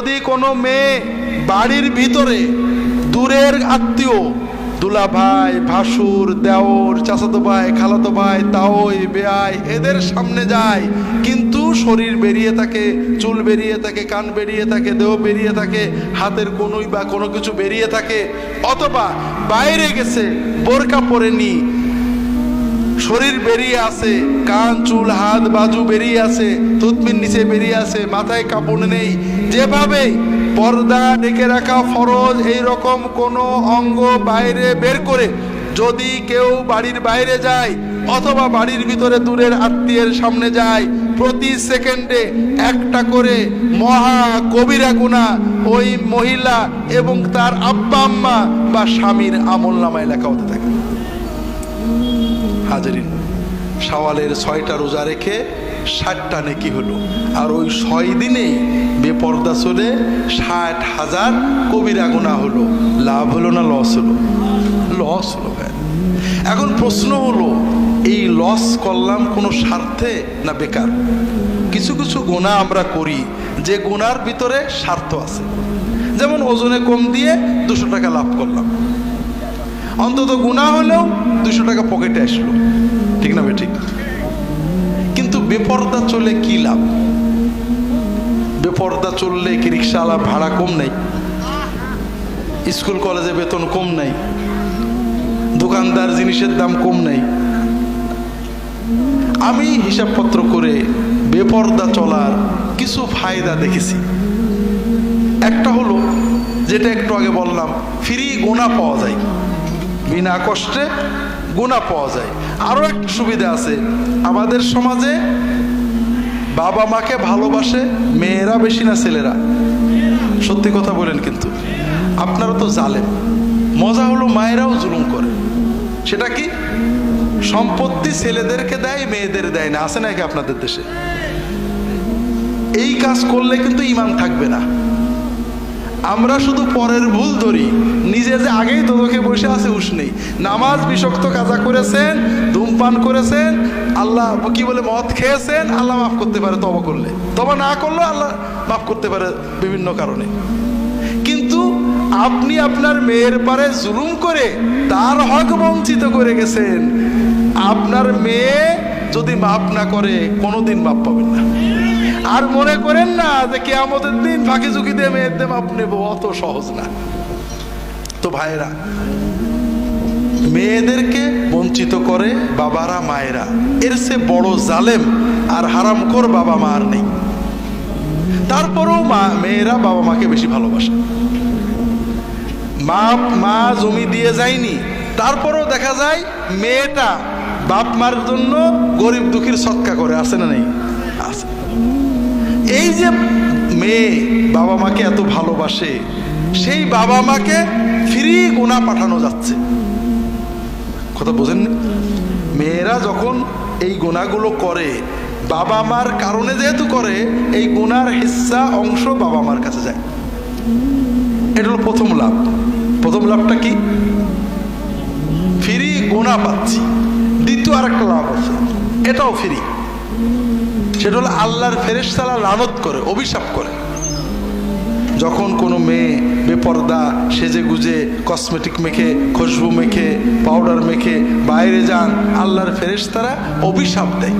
যদি কোনো মেয়ে বাড়ির ভিতরে দূরের আত্মীয় দুলা ভাই ভাসুর, দেওর চাচাতো ভাই খালাতো ভাই তাওই, বেআই, এদের সামনে যায়, কিন্তু শরীর বেরিয়ে থাকে, চুল বেরিয়ে থাকে, কান বেরিয়ে থাকে, দেহ বেরিয়ে থাকে, হাতের কোনোই বা কোনো কিছু বেরিয়ে থাকে, অথবা বাইরে গেছে, বোরকা পরে পরেনি, শরীর বেরিয়ে আছে, কান, চুল, হাত, বাজু বেরিয়ে আছে থুতমির নিচে বেরিয়ে আছে, মাথায় কাপড় নেই যেভাবে পর্দা ডেকে রাখা ফরজ এই রকম কোনো অঙ্গ বাইরে বের করে যদি কেউ বাড়ির বাইরে যায় অথবা বাড়ির ভিতরে দূরের আত্মীয়ের সামনে যায়, প্রতি সেকেন্ডে একটা করে মহা কবিরা গুণা ওই মহিলা এবং তার আব্বা আম্মা বা স্বামীর আমল নামায় লেখা হতে থাকে। হাজারিন, সওয়ালের ছয়টা রোজা রেখে ষাটটা নেকি হলো। আর ওই ছয় দিনেই বেপর্দা চলে ষাট হাজার কবিরা গুণা হলো। লাভ হলো না লস হলো? লস হলো ভাই এখন প্রশ্ন হলো, এই লস করলাম কোনো স্বার্থে না বেকার? কিছু কিছু গোনা আমরা করি, যে গোনার ভিতরে স্বার্থ আছে। যেমন ওজনে কম দিয়ে দুশো টাকা লাভ করলাম। অন্তত গুণা হলেও দুশো টাকা পকেটে আসলো। ঠিক না ঠিক? কিন্তু বেপর্দা চলে কি লাভ? বেপর্দা চললে কি রিক্সাওয়ালা ভাড়া কম নেই? স্কুল, কলেজে বেতন কম নেই। দোকানদার জিনিসের দাম কম নেই। আমি হিসাবপত্র করে বেপর্দা চলার কিছু ফায়দা দেখেছি। একটা হলো, যেটা একটু আগে বললাম, ফ্রি গোনা পাওয়া যায়। বিনা কষ্টে গোনা পাওয়া যায়। আরও একটা সুবিধা আছে। আমাদের সমাজে বাবা মাকে ভালোবাসে, মেয়েরা বেশি না ছেলেরা। সত্যি কথা বলেন কিন্তু, আপনারা তো জালেন মজা হলো মায়েরাও জুলুম করে। সেটা কি? সম্পত্তি ছেলেদেরকে দেয়, মেয়েদের দেয় না, আছে নাকি আপনাদের দেশে? এই কাজ করলে কিন্তু ইমান থাকবে না। আমরা শুধু পরের ভুল ধরি। নিজে যে আগেই তোদকে বসে আছে হুশ নেই। নামাজ বিষক্ত কাজা করেছেন, ধূমপান করেছেন, আল্লাহ কি বলে মদ খেয়েছেন, আল্লাহ মাফ করতে পারে তবা করলে। তবা না করলেও আল্লাহ মাফ করতে পারে বিভিন্ন কারণে। কিন্তু আপনি আপনার মেয়ের পারে জুলুম করে তার হক বঞ্চিত করে গেছেন। আপনার মেয়ে যদি মাফ না করে, কোনোদিন মাপ পাবেন না। আর মনে করেন না যে কেয়ামতের দিন ফাঁকি ঝুঁকি দিয়ে মেয়েদের মাপ নেব, অত সহজ না। তো ভাইরা মেয়েদেরকে বঞ্চিত করে বাবারা, মায়েরা। এর সে বড় জালেম আর হারামখোর বাবা মা আর নেই। তারপরেও মা, মেয়েরা বাবা মাকে বেশি ভালোবাসে। মা মা জমি দিয়ে যায়নি, তারপরেও দেখা যায় মেয়েটা বাপ মার জন্য গরিব দুঃখীর সৎকা করে, আছে না নেই? এই যে মেয়ে বাবা মাকে এত ভালোবাসে, সেই বাবা মাকে ফ্রি গোনা পাঠানো যাচ্ছে। কথা বোঝেন মেয়েরা যখন এই গোনাগুলো করে, বাবা মার কারণে যেহেতু করে, এই গোনার হিস্সা অংশ বাবা মার কাছে যায়। এটা হলো প্রথম লাভ। প্রথম লাভটা কি? ফ্রি গোনা পাচ্ছি। দ্বিতীয় আর একটা লাভ আছে। এটাও ফ্রি। সেটা হলো আল্লাহর ফেরেশতারা লানত করে, অভিশাপ করে। যখন কোনো মেয়ে বেপর্দা সেজে গুজে কসমেটিক মেখে, খুশবু মেখে পাউডার মেখে বাইরে যান, আল্লাহর ফেরেশতারা অভিশাপ দেয়।